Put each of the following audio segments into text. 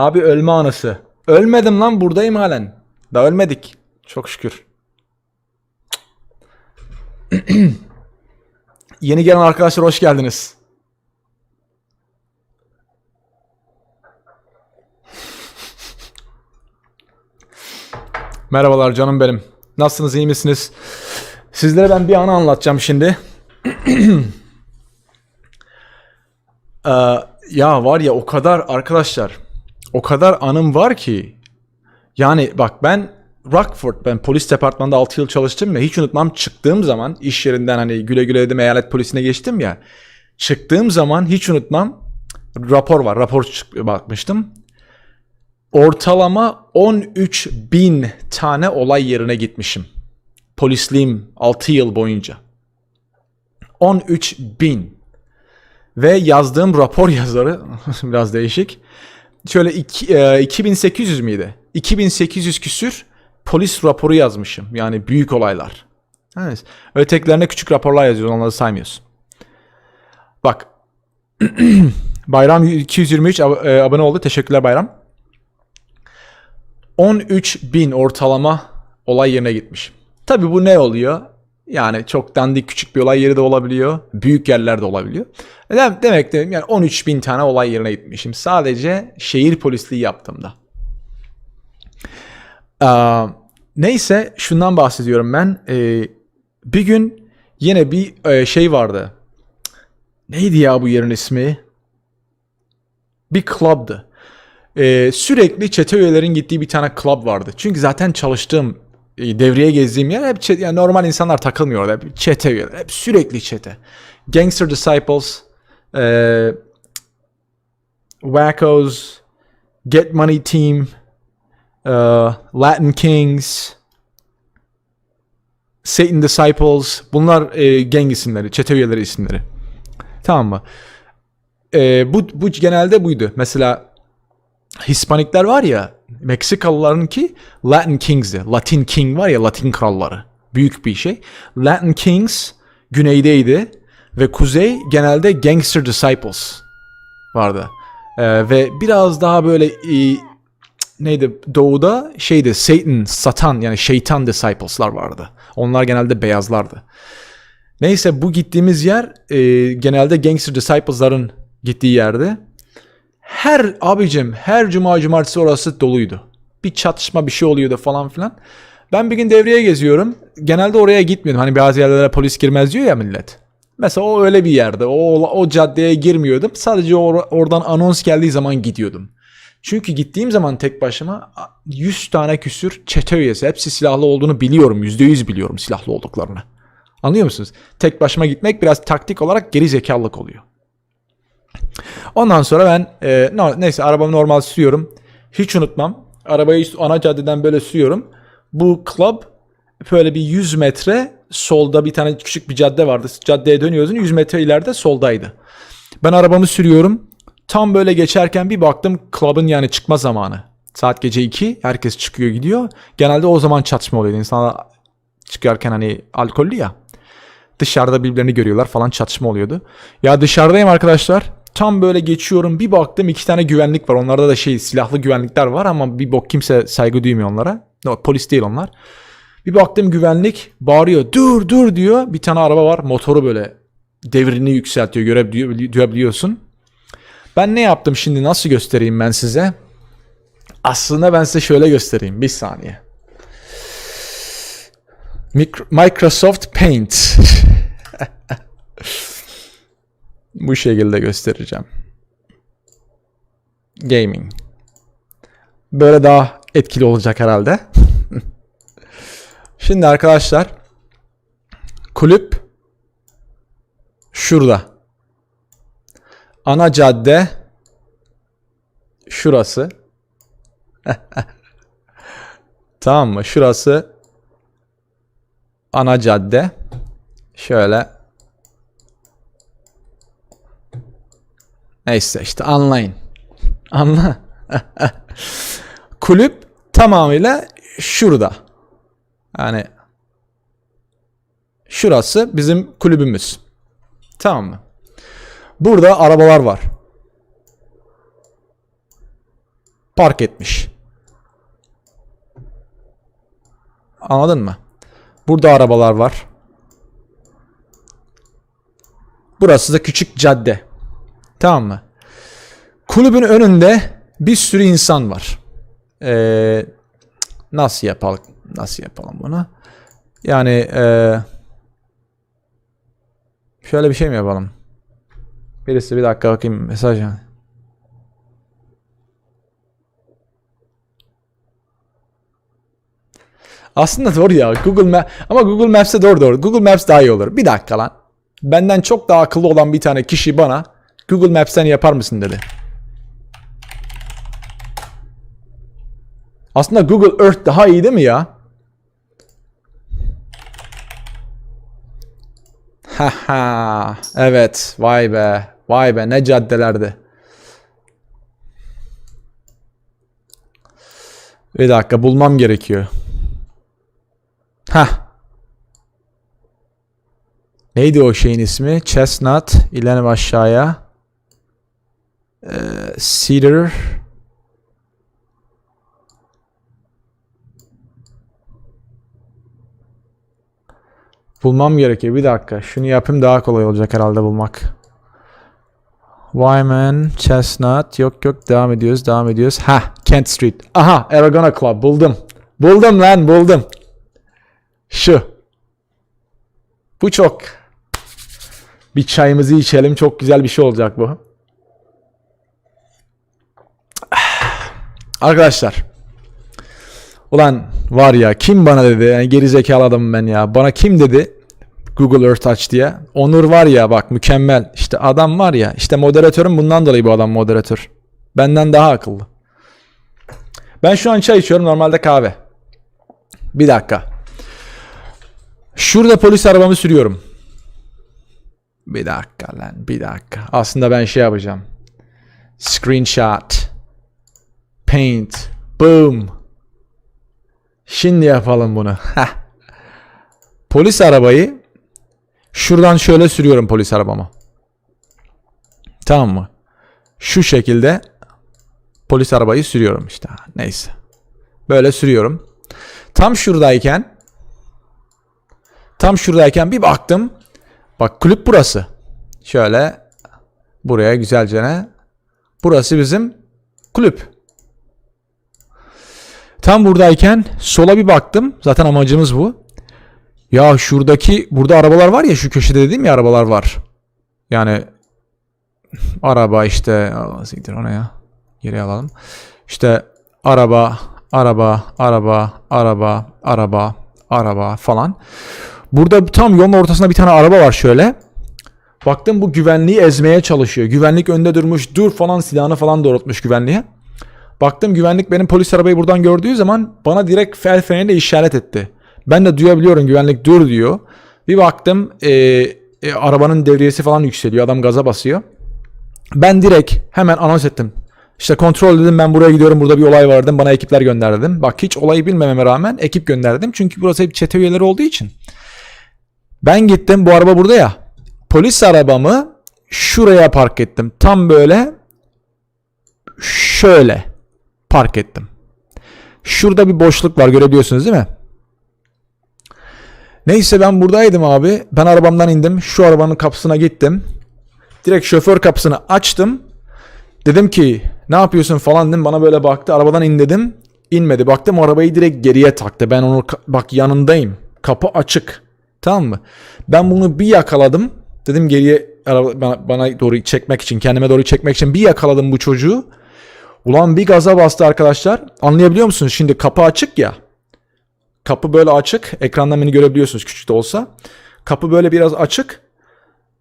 Abi ölme anısı. Ölmedim lan buradayım halen. Da ölmedik. Çok şükür. Yeni gelen arkadaşlar hoş geldiniz. Merhabalar canım benim. Nasılsınız iyi misiniz? Sizlere ben bir anı anlatacağım şimdi. Ee, ya var ya o kadar arkadaşlar o kadar anım var ki yani bak ben Rockford ben polis departmanında 6 yıl çalıştım ya hiç unutmam çıktığım zaman iş yerinden hani güle güle dedim eyalet polisine geçtim ya çıktığım zaman hiç unutmam rapor var rapor bakmıştım ortalama 13 bin tane olay yerine gitmişim polisliğim 6 yıl boyunca 13 bin ve yazdığım rapor yazarı biraz değişik. Şöyle iki, e, 2800 miydi? 2800 küsür polis raporu yazmışım. Yani büyük olaylar. Evet. Ötekilerine küçük raporlar yazıyoruz. Onları saymıyorsun. Bak. Bayram 223 ab- e, abone oldu. Teşekkürler Bayram. 13 bin ortalama olay yerine gitmişim. Tabi bu ne oluyor? Yani çok dandik küçük bir olay yeri de olabiliyor. Büyük yerler de olabiliyor. Dem- Demek de yani 13 bin tane olay yerine gitmişim. Sadece şehir polisliği yaptığımda. Aa, neyse şundan bahsediyorum ben. Ee, bir gün yine bir e, şey vardı. Neydi ya bu yerin ismi? Bir club'dı. Ee, sürekli çete üyelerin gittiği bir tane club vardı. Çünkü zaten çalıştığım e, devreye gezdiğim yer hep çete, yani normal insanlar takılmıyor orada. Hep çete üyeler. Hep sürekli çete. Gangster Disciples, e, Wackos, Get Money Team, e, Latin Kings, Satan Disciples. Bunlar e, gang isimleri, çete üyeleri isimleri. Tamam mı? E, bu, bu genelde buydu. Mesela Hispanikler var ya Meksikalıların ki Latin Kings'di. Latin King var ya Latin kralları. Büyük bir şey. Latin Kings güneydeydi ve kuzey genelde Gangster Disciples vardı. Ee, ve biraz daha böyle e, neydi doğuda şeydi Satan, Satan yani şeytan disciples'lar vardı. Onlar genelde beyazlardı. Neyse bu gittiğimiz yer e, genelde Gangster Disciples'ların gittiği yerde. Her abicim her cuma cumartesi orası doluydu. Bir çatışma bir şey oluyordu falan filan. Ben bir gün devreye geziyorum. Genelde oraya gitmiyordum. Hani bazı yerlere polis girmez diyor ya millet. Mesela o öyle bir yerde. O, o caddeye girmiyordum. Sadece or- oradan anons geldiği zaman gidiyordum. Çünkü gittiğim zaman tek başıma 100 tane küsür çete üyesi. Hepsi silahlı olduğunu biliyorum. %100 biliyorum silahlı olduklarını. Anlıyor musunuz? Tek başıma gitmek biraz taktik olarak geri zekalılık oluyor. Ondan sonra ben e, no, neyse arabamı normal sürüyorum. Hiç unutmam. Arabayı ana caddeden böyle sürüyorum. Bu club böyle bir 100 metre solda bir tane küçük bir cadde vardı. Caddeye dönüyorsun 100 metre ileride soldaydı. Ben arabamı sürüyorum. Tam böyle geçerken bir baktım club'ın yani çıkma zamanı. Saat gece 2 herkes çıkıyor gidiyor. Genelde o zaman çatışma oluyor. İnsanlar çıkarken hani alkollü ya. Dışarıda birbirlerini görüyorlar falan çatışma oluyordu. Ya dışarıdayım arkadaşlar. Tam böyle geçiyorum bir baktım iki tane güvenlik var. Onlarda da şey silahlı güvenlikler var ama bir bok kimse saygı duymuyor onlara. No, polis değil onlar. Bir baktım güvenlik bağırıyor. Dur dur diyor. Bir tane araba var. Motoru böyle devrini yükseltiyor. Görebiliyorsun. Ben ne yaptım şimdi nasıl göstereyim ben size? Aslında ben size şöyle göstereyim. Bir saniye. Micro- Microsoft Paint. Bu şekilde göstereceğim. Gaming. Böyle daha etkili olacak herhalde. Şimdi arkadaşlar kulüp şurada. Ana cadde şurası. tamam mı? Şurası ana cadde. Şöyle Neyse işte anlayın. Anla. Kulüp tamamıyla şurada. Yani şurası bizim kulübümüz. Tamam mı? Burada arabalar var. park etmiş. Anladın mı? Burada arabalar var. Burası da küçük cadde. Tamam mı? Kulübün önünde bir sürü insan var. Ee, nasıl yapalım? Nasıl yapalım bunu? Yani ee, şöyle bir şey mi yapalım? Birisi bir dakika bakayım mesaj. Aslında doğru ya. Google Map ama Google Maps'te doğru doğru. Google Maps daha iyi olur. Bir dakika lan. Benden çok daha akıllı olan bir tane kişi bana Google Maps'ten yapar mısın dedi. Aslında Google Earth daha iyi değil mi ya? Haha. evet. Vay be. Vay be ne caddelerdi. Bir dakika bulmam gerekiyor. Hah. Neydi o şeyin ismi? Chestnut. İlerim aşağıya. Ee, Cedar. Bulmam gerekiyor. Bir dakika. Şunu yapayım daha kolay olacak herhalde bulmak. Wyman, Chestnut. Yok yok devam ediyoruz. Devam ediyoruz. Ha, Kent Street. Aha, Aragona Club. Buldum. Buldum lan, buldum. Şu. Bu çok. Bir çayımızı içelim. Çok güzel bir şey olacak bu. Arkadaşlar. Ulan var ya kim bana dedi yani geri zekalı adamım ben ya. Bana kim dedi Google Earth aç diye. Onur var ya bak mükemmel. İşte adam var ya işte moderatörüm bundan dolayı bu adam moderatör. Benden daha akıllı. Ben şu an çay içiyorum normalde kahve. Bir dakika. Şurada polis arabamı sürüyorum. Bir dakika lan bir dakika. Aslında ben şey yapacağım. Screenshot. Paint. Boom. Şimdi yapalım bunu. Heh. Polis arabayı şuradan şöyle sürüyorum polis arabamı. Tamam mı? Şu şekilde polis arabayı sürüyorum işte. Neyse. Böyle sürüyorum. Tam şuradayken tam şuradayken bir baktım. Bak kulüp burası. Şöyle buraya güzelce ne? Burası bizim kulüp. Tam buradayken sola bir baktım. Zaten amacımız bu. Ya şuradaki burada arabalar var ya şu köşede dedim ya arabalar var. Yani araba işte siktir ona ya. Geri alalım. İşte araba, araba, araba, araba, araba, araba falan. Burada tam yolun ortasında bir tane araba var şöyle. Baktım bu güvenliği ezmeye çalışıyor. Güvenlik önde durmuş dur falan silahını falan doğrultmuş güvenliğe. Baktım güvenlik benim polis arabayı buradan gördüğü zaman bana direkt fel freniyle işaret etti. Ben de duyabiliyorum güvenlik dur diyor. Bir baktım e, e, arabanın devriyesi falan yükseliyor. Adam gaza basıyor. Ben direkt hemen anons ettim. İşte kontrol dedim ben buraya gidiyorum burada bir olay var. Bana ekipler gönderdim. Bak hiç olayı bilmememe rağmen ekip gönderdim. Çünkü burası hep çete üyeleri olduğu için. Ben gittim bu araba burada ya. Polis arabamı şuraya park ettim. Tam böyle şöyle park ettim. Şurada bir boşluk var görebiliyorsunuz değil mi? Neyse ben buradaydım abi. Ben arabamdan indim. Şu arabanın kapısına gittim. Direkt şoför kapısını açtım. Dedim ki ne yapıyorsun falan dedim. Bana böyle baktı. Arabadan in dedim. İnmedi. Baktım arabayı direkt geriye taktı. Ben onu bak yanındayım. Kapı açık. Tamam mı? Ben bunu bir yakaladım. Dedim geriye araba, bana, bana doğru çekmek için, kendime doğru çekmek için bir yakaladım bu çocuğu. Ulan bir gaza bastı arkadaşlar. Anlayabiliyor musunuz? Şimdi kapı açık ya. Kapı böyle açık. Ekrandan beni görebiliyorsunuz küçük de olsa. Kapı böyle biraz açık.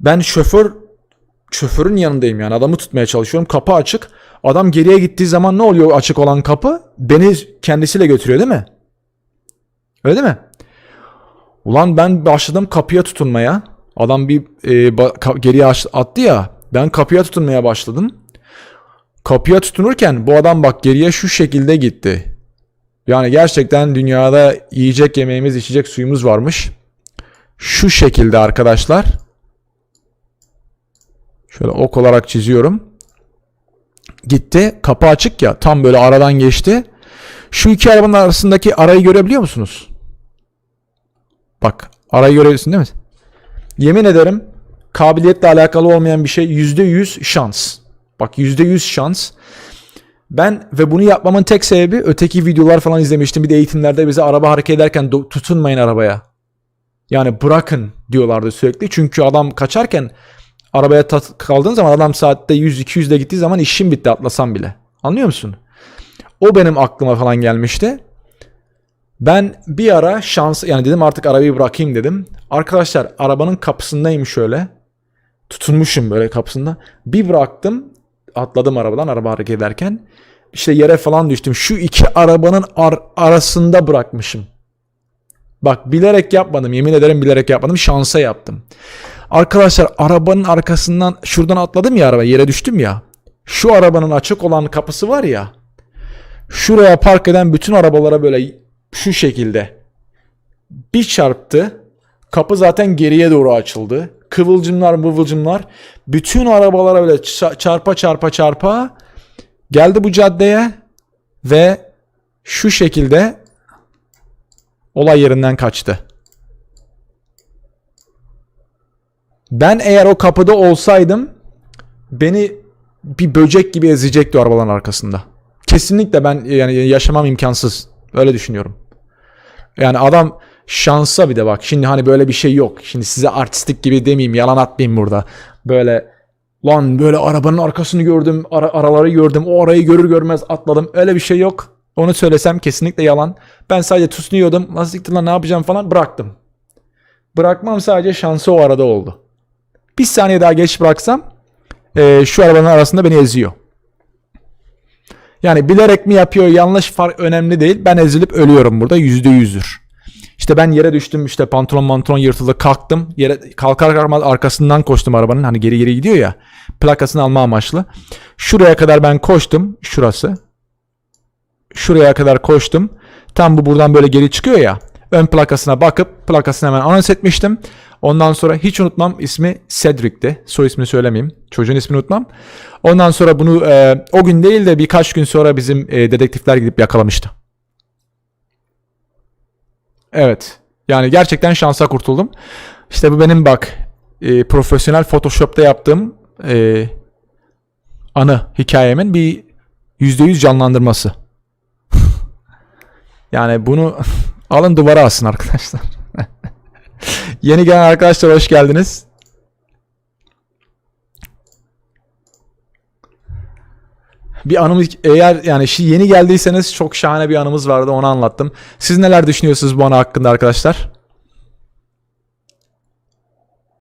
Ben şoför şoförün yanındayım yani. Adamı tutmaya çalışıyorum. Kapı açık. Adam geriye gittiği zaman ne oluyor açık olan kapı? Beni kendisiyle götürüyor değil mi? Öyle değil mi? Ulan ben başladım kapıya tutunmaya. Adam bir e, geriye attı ya. Ben kapıya tutunmaya başladım. Kapıya tutunurken bu adam bak geriye şu şekilde gitti. Yani gerçekten dünyada yiyecek yemeğimiz, içecek suyumuz varmış. Şu şekilde arkadaşlar. Şöyle ok olarak çiziyorum. gitti. Kapı açık ya. Tam böyle aradan geçti. Şu iki arabanın arasındaki arayı görebiliyor musunuz? Bak arayı görüyorsun değil mi? Yemin ederim kabiliyetle alakalı olmayan bir şey %100 şans. Bak %100 şans. Ben ve bunu yapmamın tek sebebi öteki videolar falan izlemiştim. Bir de eğitimlerde bize araba hareket ederken tutunmayın arabaya. Yani bırakın diyorlardı sürekli. Çünkü adam kaçarken arabaya kaldığın zaman adam saatte 100-200 ile gittiği zaman işim bitti atlasam bile. Anlıyor musun? O benim aklıma falan gelmişti. Ben bir ara şans yani dedim artık arabayı bırakayım dedim. Arkadaşlar arabanın kapısındayım şöyle. Tutunmuşum böyle kapısında. Bir bıraktım. Atladım arabadan araba hareket ederken. İşte yere falan düştüm. Şu iki arabanın ar- arasında bırakmışım. Bak bilerek yapmadım. Yemin ederim bilerek yapmadım. Şansa yaptım. Arkadaşlar arabanın arkasından şuradan atladım ya araba yere düştüm ya. Şu arabanın açık olan kapısı var ya. Şuraya park eden bütün arabalara böyle şu şekilde bir çarptı. Kapı zaten geriye doğru açıldı. Kıvılcımlar mıvılcımlar bütün arabalara böyle ça- çarpa çarpa çarpa geldi bu caddeye ve şu şekilde olay yerinden kaçtı. Ben eğer o kapıda olsaydım beni bir böcek gibi ezecekti o arabaların arkasında. Kesinlikle ben yani yaşamam imkansız. Öyle düşünüyorum. Yani adam şansa bir de bak. Şimdi hani böyle bir şey yok. Şimdi size artistik gibi demeyeyim. Yalan atmayayım burada. Böyle lan böyle arabanın arkasını gördüm. ara- araları gördüm. O arayı görür görmez atladım. Öyle bir şey yok. Onu söylesem kesinlikle yalan. Ben sadece tutunuyordum. Nasıl siktir lan ne yapacağım falan bıraktım. Bırakmam sadece şansı o arada oldu. Bir saniye daha geç bıraksam eee, şu arabanın arasında beni eziyor. Yani bilerek mi yapıyor yanlış fark önemli değil. Ben ezilip ölüyorum burada yüzde yüzdür. İşte ben yere düştüm işte pantolon mantolon yırtıldı kalktım. Yere kalkar kalkmaz arkasından koştum arabanın hani geri geri gidiyor ya. Plakasını alma amaçlı. Şuraya kadar ben koştum. Şurası. Şuraya kadar koştum. Tam bu buradan böyle geri çıkıyor ya. Ön plakasına bakıp plakasını hemen anons etmiştim. Ondan sonra hiç unutmam ismi Cedric'ti. Soy ismini söylemeyeyim. Çocuğun ismini unutmam. Ondan sonra bunu e, o gün değil de birkaç gün sonra bizim e, dedektifler gidip yakalamıştı. Evet. Yani gerçekten şansa kurtuldum. İşte bu benim bak e, profesyonel Photoshop'ta yaptığım e, anı hikayemin bir %100 canlandırması. yani bunu alın duvara asın arkadaşlar. Yeni gelen arkadaşlar hoş geldiniz. Bir anımız eğer yani şi- yeni geldiyseniz çok şahane bir anımız vardı onu anlattım. Siz neler düşünüyorsunuz bu anı hakkında arkadaşlar?